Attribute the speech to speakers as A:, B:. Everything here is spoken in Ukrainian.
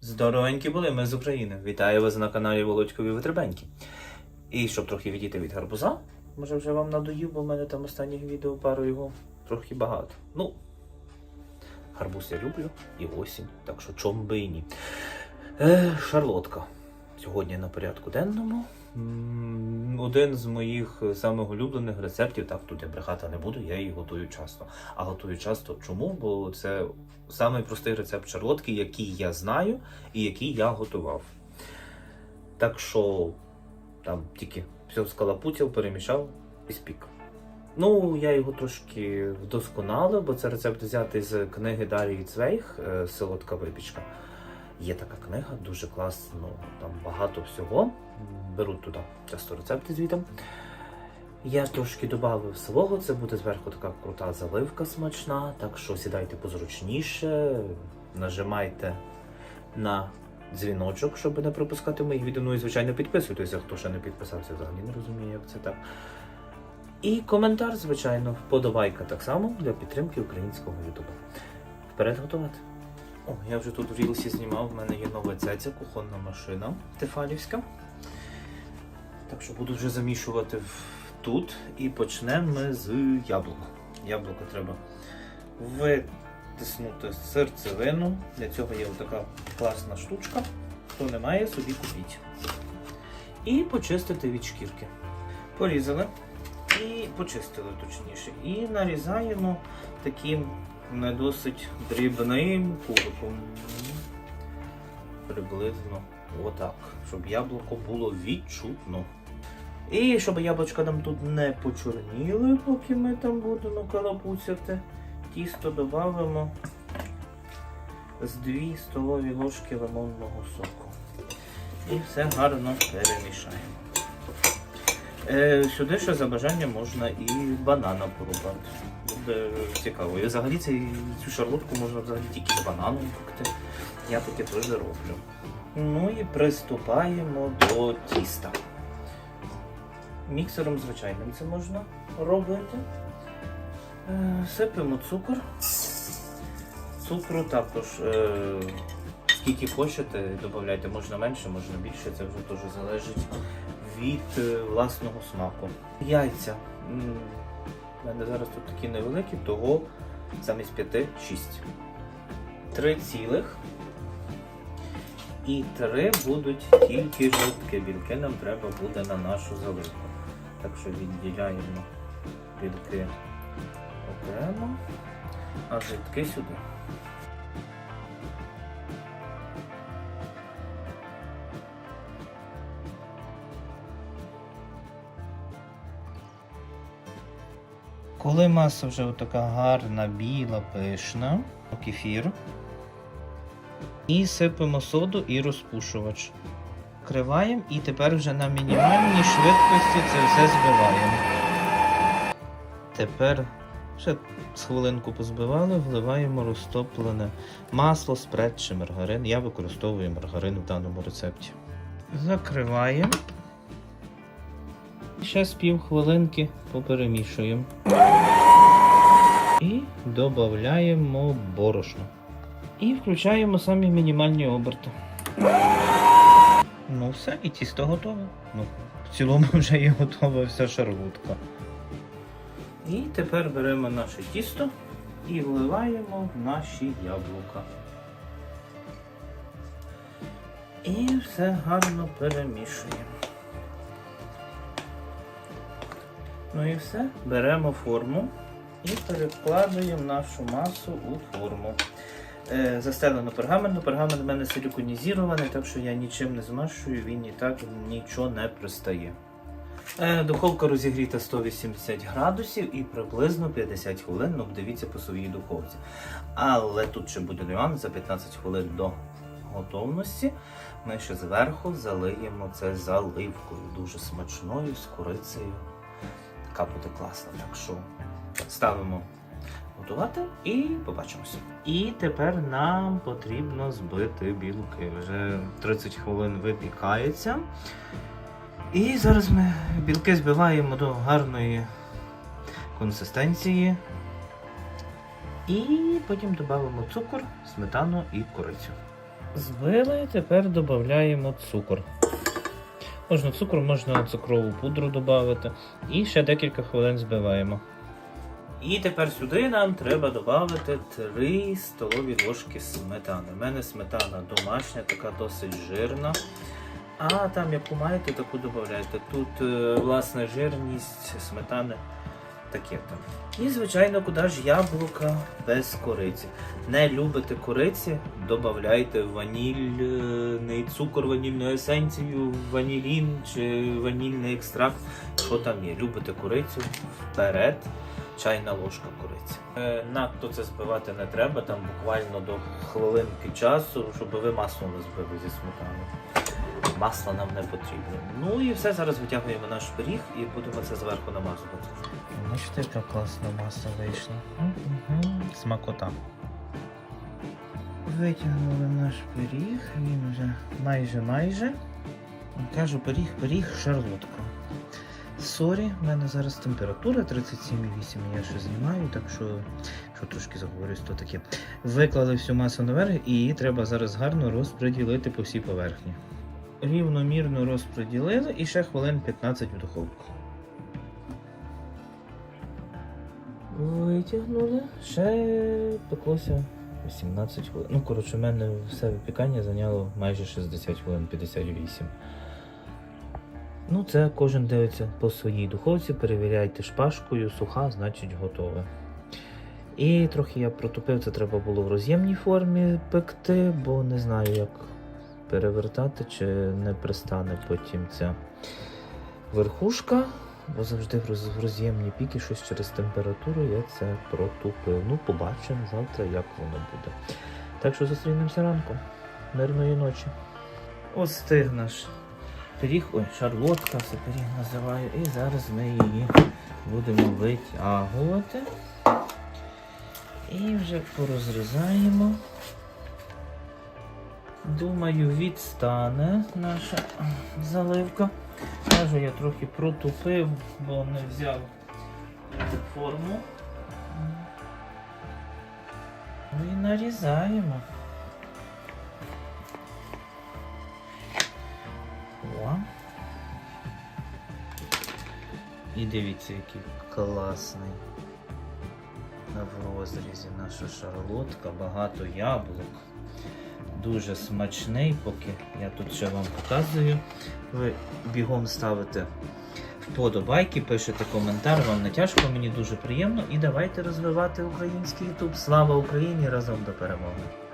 A: Здоровенькі були, ми з України. Вітаю вас на каналі Володькові Витребенькі. І щоб трохи відійти від гарбуза, може вже вам надоїв, бо в мене там останніх відео пару його трохи багато. Ну, гарбуз я люблю і осінь, так що чом би і ні. Е, шарлотка. Сьогодні на порядку денному. Один з моїх самих улюблених рецептів, так тут я брехати не буду, я її готую часто. А готую часто чому? Бо це самий простий рецепт шарлотки, який я знаю і який я готував. Так що там тільки все скалапутів, перемішав і спік. Ну, я його трошки вдосконалив, бо це рецепт взятий з книги Дарії Цвейх е, Солодка випічка. Є така книга, дуже класно, там багато всього. Беруть туди часто рецепти звітом. Я трошки додав свого, це буде зверху така крута заливка смачна, так що сідайте позручніше, нажимайте на дзвіночок, щоб не пропускати моїх відео. Ну і звичайно підписуйтеся, хто ще не підписався, взагалі не розуміє, як це так. І коментар, звичайно, вподобайка так само для підтримки українського ютуба. Вперед готувати. О, я вже тут в Рілсі знімав, в мене є нова цяця, кухонна машина Тефалівська. Так що буду вже замішувати тут і почнемо ми з яблука. Яблуко треба витиснути серцевину. Для цього є така класна штучка. Хто не має, собі купіть. І почистити від шкірки. Порізали і почистили точніше. І нарізаємо таким не досить дрібним кубиком. Приблизно отак, щоб яблуко було відчутно. І щоб яблучка нам тут не почорніли, поки ми там будемо калапуцяти, тісто додамо з 2 столові ложки лимонного соку. І все гарно перемішаємо. Е, сюди ще за бажанням можна і банана порубати. Буде цікаво. І взагалі цю шарлотку можна взагалі тільки з бананом пекти. Я таке теж роблю. Ну і приступаємо до тіста. Міксером звичайним це можна робити. Е, Сипемо цукор. Цукру також е, скільки хочете, додавайте, можна менше, можна більше, це вже теж залежить від е, власного смаку. Яйця. У мене зараз тут такі невеликі, того замість 5 6. Три цілих. І три будуть тільки жовтки. Білки нам треба буде на нашу заливку. Так що відділяємо білки окремо, а жовтки сюди. Коли маса вже така гарна, біла, пишна, кефір. І сипемо соду і розпушувач. Криваємо і тепер вже на мінімальній швидкості це все збиваємо. Тепер ще з хвилинку позбивали, вливаємо розтоплене масло, спред чи маргарин. Я використовую маргарин в даному рецепті. Закриваємо. Ще з пів хвилинки поперемішуємо. І додаємо борошно. І включаємо самі мінімальні оберти. Ну все, і тісто готове. Ну, в цілому вже є готова вся шарлотка. І тепер беремо наше тісто і вливаємо в наші яблука. І все гарно перемішуємо. Ну і все, беремо форму і перекладуємо нашу масу у форму. Е, застелено пергаментом. Пергамент в мене силіконізований, так що я нічим не змащую, він і так нічого не пристає. Е, духовка розігріта 180 градусів і приблизно 50 хвилин, ну дивіться по своїй духовці. Але тут ще буде нюанс за 15 хвилин до готовності. Ми ще зверху залиємо це заливкою, дуже смачною, з корицею. Така буде класна. Так що ставимо готувати і побачимося. І тепер нам потрібно збити білки. Вже 30 хвилин випікається. І зараз ми білки збиваємо до гарної консистенції. І потім додамо цукор, сметану і корицю. Збили, тепер додаємо цукор. Можна цукор, можна цукрову пудру додати. І ще декілька хвилин збиваємо. І тепер сюди нам треба додати 3 столові ложки сметани. У мене сметана домашня, така досить жирна. А там, яку маєте, таку додавайте. Тут, е, власне, жирність сметани таке там. І, звичайно, куди ж яблука без кориці. Не любите кориці, додавайте ванільний цукор, ванільну есенцію, ванілін чи ванільний екстракт. Що там є? Любите корицю? Вперед. Чайна ложка кориці. Е, надто це збивати не треба, там буквально до хвилинки часу, щоб ви масло не збили зі сметани. Масла нам не потрібно. Ну і все, зараз витягуємо наш пиріг і будемо це зверху намазувати. Бачите, яка класна маса вийшла. Смакота. Витягнули наш пиріг, він вже майже майже. Кажу, пиріг, пиріг, шарлотка. Сорі, в мене зараз температура 37,8, я ще знімаю, так що, що трошки заговорюсь, то таке. Виклали всю масу наверх і її треба зараз гарно розподілити по всій поверхні. Рівномірно розподілили і ще хвилин 15 в духовку. Витягнули, ще пеклося 18 хвилин. Ну, коротше, в мене все випікання зайняло майже 60 хвилин, 58. Ну, це кожен дивиться по своїй духовці, перевіряйте шпажкою, суха, значить готове. І трохи я протупив, це треба було в роз'ємній формі пекти, бо не знаю, як перевертати, чи не пристане потім ця верхушка. Бо завжди в роз- в роз'ємні піки щось через температуру я це протупив. Ну, побачимо завтра, як воно буде. Так що зустрінемося ранком. Мирної ночі. Остиг наш пиріг, ой, шарлотка, це пиріг називаю. І зараз ми її будемо витягувати. І вже порозрізаємо. Думаю, відстане наша заливка. Кажу, я трохи протупив, бо не взяв форму. Ну і нарізаємо. І дивіться, який класний. В розрізі наша шарлотка, багато яблук. Дуже смачний, поки я тут ще вам показую. Ви бігом ставите вподобайки, пишете коментар, вам не тяжко, мені дуже приємно. І давайте розвивати український YouTube. Слава Україні! Разом до перемоги!